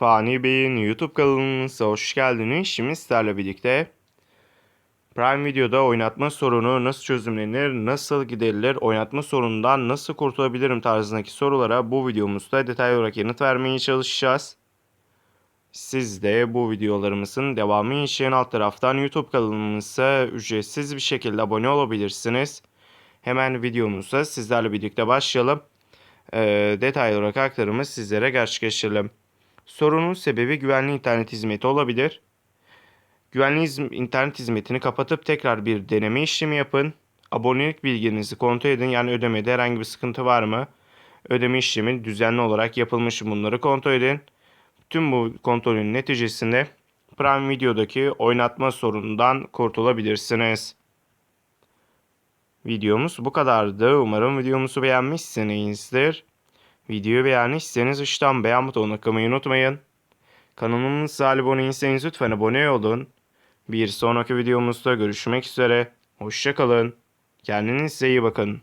Fani Bey'in YouTube kanalımıza hoş geldiniz. Şimdi sizlerle birlikte Prime Video'da oynatma sorunu nasıl çözümlenir, nasıl giderilir, oynatma sorunundan nasıl kurtulabilirim tarzındaki sorulara bu videomuzda detaylı olarak yanıt vermeye çalışacağız. Siz de bu videolarımızın devamı için alt taraftan YouTube kanalımıza ücretsiz bir şekilde abone olabilirsiniz. Hemen videomuza sizlerle birlikte başlayalım. Ee, detaylı olarak aktarımı sizlere gerçekleştirelim. Sorunun sebebi güvenli internet hizmeti olabilir. Güvenli internet hizmetini kapatıp tekrar bir deneme işlemi yapın. Abonelik bilginizi kontrol edin. Yani ödemede herhangi bir sıkıntı var mı? Ödeme işlemi düzenli olarak yapılmış mı? Bunları kontrol edin. Tüm bu kontrolün neticesinde Prime Video'daki oynatma sorunundan kurtulabilirsiniz. Videomuz bu kadardı. Umarım videomuzu beğenmişsinizdir. Videoyu beğendiyseniz üstten beğen butonuna tıklamayı unutmayın. Kanalımıza abone değilseniz lütfen abone olun. Bir sonraki videomuzda görüşmek üzere. Hoşçakalın. Kendinize iyi bakın.